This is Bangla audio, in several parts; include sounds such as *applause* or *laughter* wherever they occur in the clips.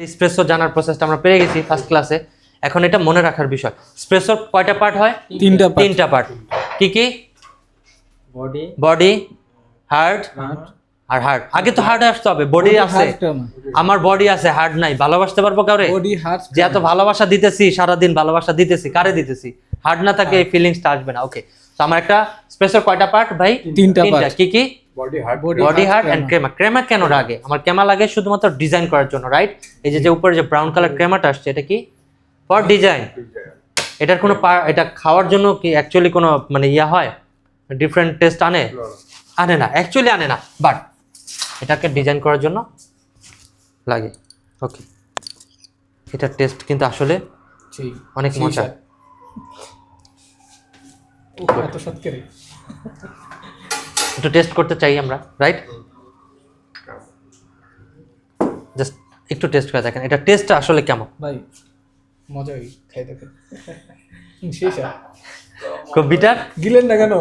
স্প্রেসো জানার প্রসেসটা আমরা পেরে গেছি ফার্স্ট ক্লাসে এখন এটা মনে রাখার বিষয়। স্প্রেসোর কয়টা পার্ট হয়? তিনটা তিনটা পার্ট কি কি? বডি বডি হার্ট আর হার্ট আগে তো হার্ট আসতে হবে। বডি আছে। আমার। বডি আছে হার্ট নাই। ভালোবাসতে পারব কাউরে? বডি হার্ট যে এত ভালোবাসা দিতেছি সারাদিন ভালোবাসা দিতেছি কারে দিতেছি? হার্ট না থাকে এই ফিলিংসটা আসবে না। ওকে তো আমার একটা স্পেসের কয়টা পার্ট ভাই? তিনটা। কি কি? Body heart body heart and crema crema কেন লাগে আমার ক্রেমা লাগে শুধুমাত্র ডিজাইন করার জন্য রাইট এই যে যে উপরে যে ব্রাউন কালার ক্রেমাটা আসছে এটা কি? ফর ডিজাইন এটার কোনো পা- এটা খাওয়ার জন্য কি অ্যাকচুয়ালি কোনো মানে ইয়া হয়? ডিফারেন্ট টেস্ট আনে? আনে না অ্যাকচুয়ালি আনে না বাট এটাকে ডিজাইন করার জন্য লাগে। ওকে এটার টেস্ট কিন্তু আসলে অনেক মজা এত সৎকারে একটু টেস্ট করতে চাই আমরা রাইট জাস্ট একটু টেস্ট করে দেখেন এটা টেস্টটা আসলে কেমন? ভাই মজা হই খাই দেখেন শেষ খুব বিটার গিলেন না কেন?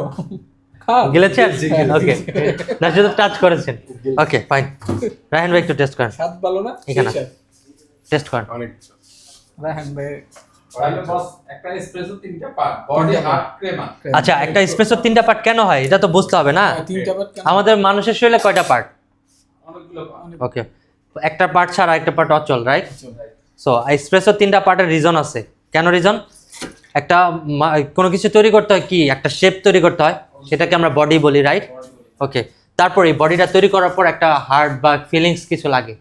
গিলেছেন? ওকে না শুধু টাচ করেছেন। ওকে ফাইন রায়হান ভাই একটু টেস্ট করেন। স্বাদ ভালো না? এখানে। টেস্ট করেন। অনেক। রায়হান ভাই আচ্ছা একটা স্পেসের তিনটা পার্ট কেন হয়? এটা তো বুঝতে হবে না। হ্যাঁ, আমাদের মানুষের শরীরে কয়টা পার্ট ওকে একটা পার্ট ছাড়া একটা পার্ট অচল রাইট। সো এক্সপ্রেসও তিনটা পার্টের রিজন আছে। কেন রিজন একটা কোনো কিছু তৈরি করতে হয় কি? একটা শেপ তৈরি করতে হয়। সেটাকে আমরা বডি বলি রাইট ওকে তারপর এই বডিটা তৈরি করার পর একটা হার্ট বা ফিলিংস কিছু লাগে।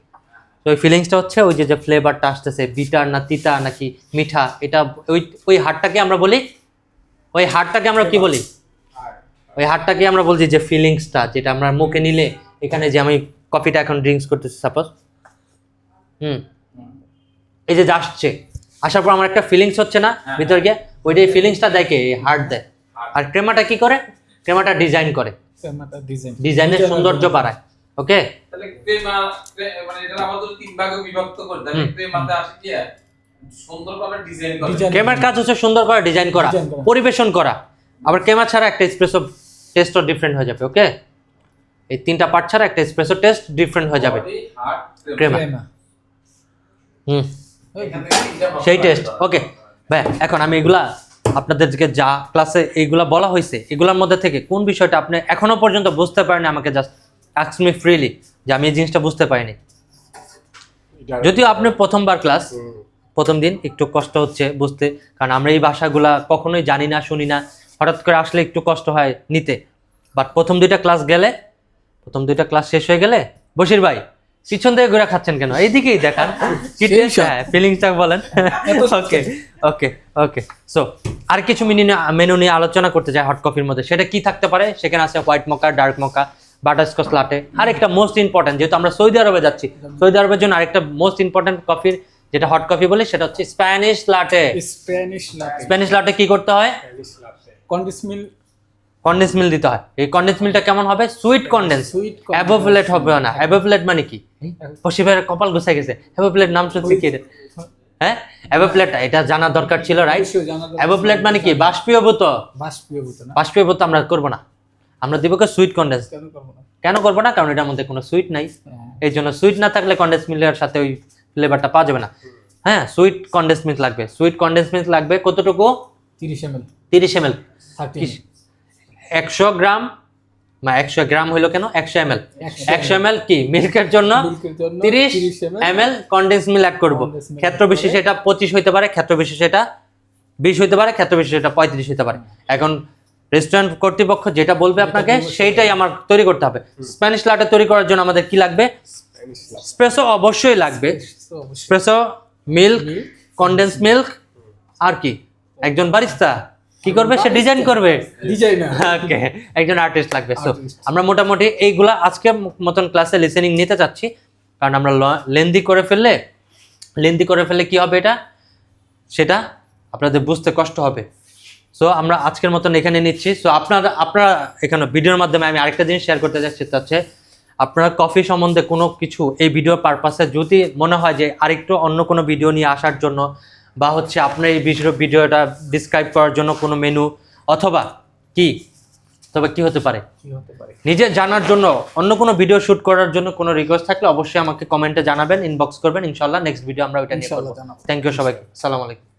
তো ওই ফিলিংসটা হচ্ছে ওই যে যে ফ্লেভারটা আসতেছে বিটার না তিতা নাকি মিঠা এটা ওই ওই হার্টটাকে আমরা বলি ওই হার্টটাকে আমরা কি বলি? ওই হার্টটাকে আমরা বলছি যে ফিলিংসটা যেটা আমরা মুখে নিলে এখানে যে আমি কফিটা এখন ড্রিঙ্কস করতেছি সাপোজ হুম। এই যে যে আসছে আসার পর আমার একটা ফিলিংস হচ্ছে না ভিতর গিয়ে ওইটা এই ফিলিংসটা দেয় কে? হার্ট দেয়। আর ক্রেমাটা কি করে? ক্রেমাটা ডিজাইন করে। ডিজাইনের সৌন্দর্য বাড়ায়। ওকে তাহলে ক্রে- মানে এটা আমাদের তিন ভাগে বিভক্ত করে হুম। ক্রেমাতে আসে কি সুন্দর করে ডিজাইন করে। ক্রেমার কাজ হচ্ছে সুন্দর করে ডিজাইন করা। পরিবেশন করা। আবার ক্রেমা ছাড়া একটা এক্সপ্রেসো টেস্টও ডিফারেন্ট হয়ে যাবে ওকে এই তিনটা পার্ট ছাড়া একটা এক্সপ্রেসো টেস্ট ডিফারেন্ট হয়ে যাবে। ক্রেমা। হুম। সেই টেস্ট ওকে ভাই এখন আমি এগুলা আপনাদেরকে যা ক্লাসে এইগুলা বলা হয়েছে এগুলোর মধ্যে থেকে কোন বিষয়টা আপনি এখনও পর্যন্ত বুঝতে পারেন আমাকে জাস্ট আস্ক মি ফ্রিলি যে আমি এই জিনিসটা বুঝতে পারিনি। যদিও আপনি প্রথমবার ক্লাস প্রথম দিন একটু কষ্ট হচ্ছে বুঝতে কারণ আমরা এই ভাষাগুলা কখনোই জানি না শুনি না। হঠাৎ করে আসলে একটু কষ্ট হয় নিতে। বাট প্রথম দুইটা ক্লাস গেলে প্রথম দুইটা ক্লাস শেষ হয়ে গেলে বশির ভাই পিছন থেকে ঘুরে খাচ্ছেন কেন? এইদিকেই দেখান। *laughs* কি হ্যাঁ ফিলিংসটা বলেন। ওকে ওকে ওকে সো আর কিছু মেনু মেনু নিয়ে আলোচনা করতে চাই হট কফির মধ্যে। সেটা কি থাকতে পারে? সেখানে আছে white mocha dark mocha butterscotch latte. আরেকটা মোস্ট ইম্পর্টেন্ট যেহেতু আমরা সৌদি আরবে যাচ্ছি সৌদি আরবের জন্য আরেকটা মোস্ট ইম্পর্টেন্ট কফির যেটা হট কফি বলে সেটা হচ্ছে Spanish latte Spanish latte Spanish latte কি করতে হয়? কন্ডিস মিল কন্ডেন্স মিল দিতে হয়। এই কন্ডেন্স মিলটা কেমন হবে? Sweet condense condense। অ্যাবোপ্লেট হবে না। অ্যাবোপ্লেট মানে কি? পশ্চিমের কপাল গুছাই গেছে। অ্যাবোপ্লেট নাম শুনছি কি? হ্যাঁ? এটা জানা দরকার ছিল রাইট অ্যাবোপ্লেট মানে কি? বাষ্পীয়ভূত না? বাষ্পীয়ভূত আমরা করব না। আমরা দিব কে সুইট কন্ডেন্স কেন করব না? না? কারণ এটার মধ্যে কোনো সুইট নাই। হ্যাঁ। এই জন্য সুইট না থাকলে কন্ডেন্স মিলের সাথে ওই ফ্লেভারটা পাওয়া যাবে না। হ্যাঁ সুইট কন্ডেন্স মিল্ক লাগবে। সুইট কন্ডেন্স মিল্ক লাগবে কতটুকু? তিরিশ এম এল তিরিশ এম এল একশো গ্রাম বা একশো গ্রাম হইল কেন? একশো এম এল একশো এম এল কি? মিল্কের জন্য তিরিশ 30 ml M L condense milk add করব ক্ষেত্র বিশেষে এটা পঁচিশ হইতে পারে ক্ষেত্র বিশেষে এটা বিশ হইতে পারে ক্ষেত্র বিশেষে এটা পঁয়ত্রিশ হইতে পারে। এখন রেস্টুরেন্ট কর্তৃপক্ষ যেটা বলবে আপনাকে সেইটাই আমার তৈরি করতে হবে। স্প্যানিশ লাটে তৈরি করার জন্য আমাদের কি লাগবে? স্প্রেসো অবশ্যই লাগবে। স্প্রেসো মিল্ক কন্ডেন্স মিল্ক আর কি? একজন বারিস্তা কি করবে? সে ডিজাইন করবে। ওকে একজন আর্টিস্ট লাগবে। সো আমরা মোটামুটি এইগুলা আজকে মতন ক্লাসে লিসেনিং নিতে চাচ্ছি। কারণ আমরা লেন্দি করে ফেললে লেন্দি করে ফেললে কি হবে এটা? সেটা আপনাদের বুঝতে কষ্ট হবে। সো আমরা আজকের মতন এখানে নিচ্ছি। সো আপনারা আপনারা এখানে ভিডিওর মাধ্যমে আমি আরেকটা জিনিস শেয়ার করতে যাচ্ছি সেটা হচ্ছে আপনারা কফি সম্বন্ধে কোনো কিছু এই ভিডিও পারপাসে যদি মনে হয় যে আরেকটু অন্য কোনো ভিডিও নিয়ে আসার জন্য বা হচ্ছে আপনার এই ভিডিও ভিডিওটা ডিসক্রাইব করার জন্য কোনো মেনু অথবা কি? তবে কি হতে পারে? নিজে জানার জন্য অন্য কোনো ভিডিও শুট করার জন্য কোনো রিকোয়েস্ট থাকলে অবশ্যই আমাকে কমেন্টে জানাবেন ইনবক্স করবেন। ইনশাল্লাহ নেক্সট ভিডিও আমরা ওইটা নিয়ে। থ্যাংক ইউ সবাইকে। সালাম আলাইকুম।